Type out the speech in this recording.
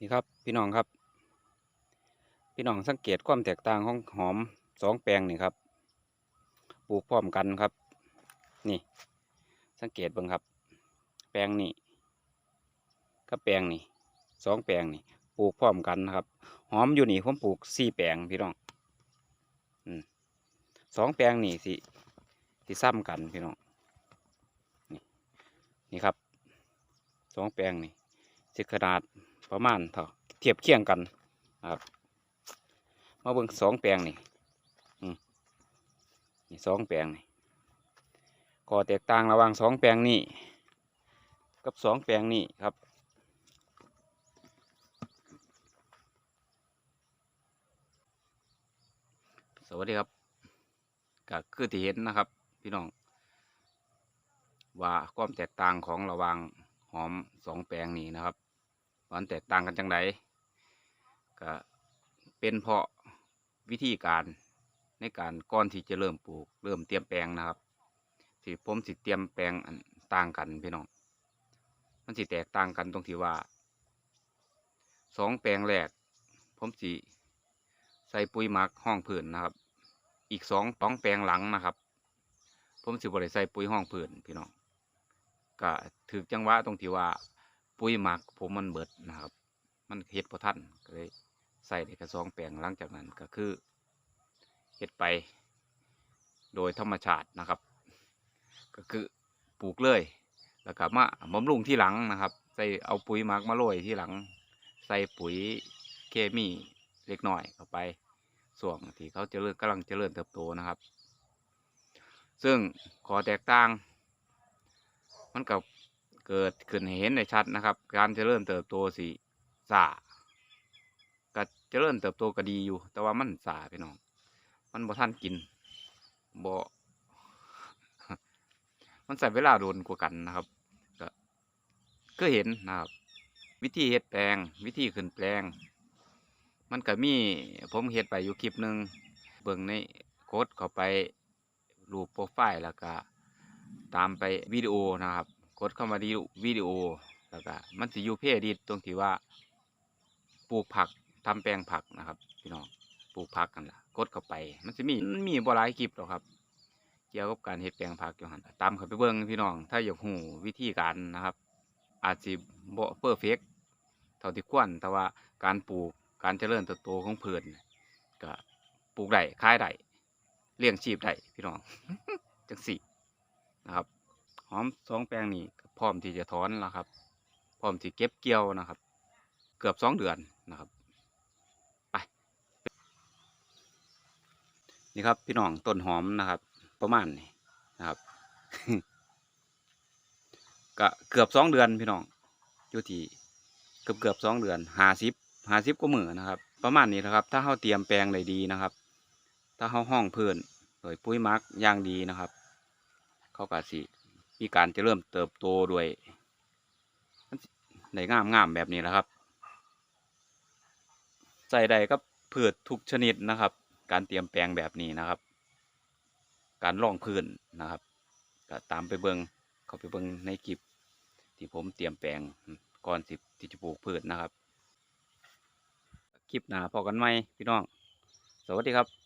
นี่ครับพี่น้องครับ พี่น้องสังเกตความแตกต่างของหอมสองแปลงนี่ครับ ปลูกพร้อมกันครับ นี่ สังเกตบิ่งครับ แปลงนี่กับแปลงนี่สองแปลงนี่ปลูกพร้อมกันนะครับ หอมอยู่นี่ผมปลูกสี่แปลงพี่น้องอืมสองแปลงนี่สิสิซ้ำกันพี่น้องนี่นี่ครับสองแปลงนี่สิขนาด ประมาณเท่าเทียบเคียงกันครับมาเบิ่งสองแปลงนี่นี่สองแปลงนี่ก็แตกต่างระหว่างสองแปลงนี่กับสองแปลงนี่ครับสวัสดีครับก็คือที่เห็นนะครับ พี่น้อง ว่าความแตกต่างของระหว่างหอมสองแปลงนี้นะครับ มันแตกต่างกันจังไดก็เป็นเพราะวิธีการในการก่อนที่จะเริ่มปลูก เริ่มเตรียมแปลงนะครับที่ผมสิเตรียมแปลงต่างกันพี่น้องมันสิแตกต่างกันตรงที่ว่าสองแปลงแรก ผมสิใส่ปุ๋ยหมักห้องผืนนะครับ อีกสองสองแปลงหลังนะครับ ผมสิบริใส่ปุ๋ยห้องผืนพี่น้องก็ถือจังหวะตรงที่ว่า ปุ๋ยหมักผมมันเบิดนะครับ มันเฮ็ดพอทันก็เลยใส่ในกระสองแปลงหลังจากนั้นก็คือเฮ็ดไปโดยธรรมชาตินะครับ ก็คือปลูกเลย แล้วก็มาบำรุงที่หลังนะครับ ใส่เอาปุ๋ยหมักมาโรยที่หลัง ใส่ปุ๋ยเคมีเล็กน้อยเข้าไปส่วงที่เขาเจริญกำลังเจริญเติบโตนะครับ ซึ่งขอแตกต่าง มันกับ เกิดขึ้นเห็นได้ชัดนะครับ การเจริญเติบโตสีสาก็เจริญเติบโตก็ดีอยู่ แต่ว่ามันสาพี่น้อง มันบ่ท่านกินบ่มันใส่เวลาโดนกว่ากันนะครับก็ก็เห็นนะครับ วิธีเฮ็ดแปลง วิธีขึ้นแปลง มันก็มีผมเฮ็ดไปอยู่คลิปหนึ่งเบิ่งในโค้ดเข้าไปรูปโปรไฟล์แล้วก็ตามไปวิดีโอนะครับ กดเข้ามาดีวิดีโอแล้วก็มันสิอยู่เพจดิตรงที่ว่า ปลูกผักทำแปลงผักนะครับ พี่น้องปลูกผักกันล่ะ กดเข้าไป มันจะมีมันมีบ่หลายคลิปหรอกครับ เกี่ยวกับการเฮ็ดแปลงผักอยู่หันตามเข้าไปเบิ่งพี่น้อง ถ้าอยากรู้วิธีการนะครับ อาจสิบ่เพอร์เฟกเท่าที่ควรแต่ว่าการปลูกการเจริญเติบโตของพืชเนี่ยก็ปลูกได้ขายได้เลี้ยงชีพได้พี่น้องจังสี่นะครับ หอมสองแปลงนี้ก็พร้อมที่จะถอนแล้วครับ พร้อมที่เก็บเกี่ยวนะครับ เกือบสองเดือนนะครับไปนี่ครับพี่น้องต้นหอมนะครับ ประมาณนี้นะครับก็เกือบสองเดือนพี่น้องอยู่ที่เกือบเกือบสองเดือนห้าสิบห้าสิบกว่ามือนะครับ ประมาณนี้นะครับ ถ้าเขาเตรียมแปลงได้ดีนะครับ ถ้าเขาห้องเพื่อนโดยปุ๋ยมักอย่างดีนะครับ เขาก็สิ มีการจะเริ่มเติบโตด้วยในงามงามแบบนี้แหละครับ ใส่ได้กับพืชทุกชนิดนะครับ การเตรียมแปลงแบบนี้นะครับ การล่องพื้นนะครับก็ตามไปเบิงเขาไปเบิงในคลิปที่ผมเตรียมแปลงก่อนสิบที่จะปลูกพืชนะครับ คลิปหน้าพอกันไหมพี่น้อง สวัสดีครับ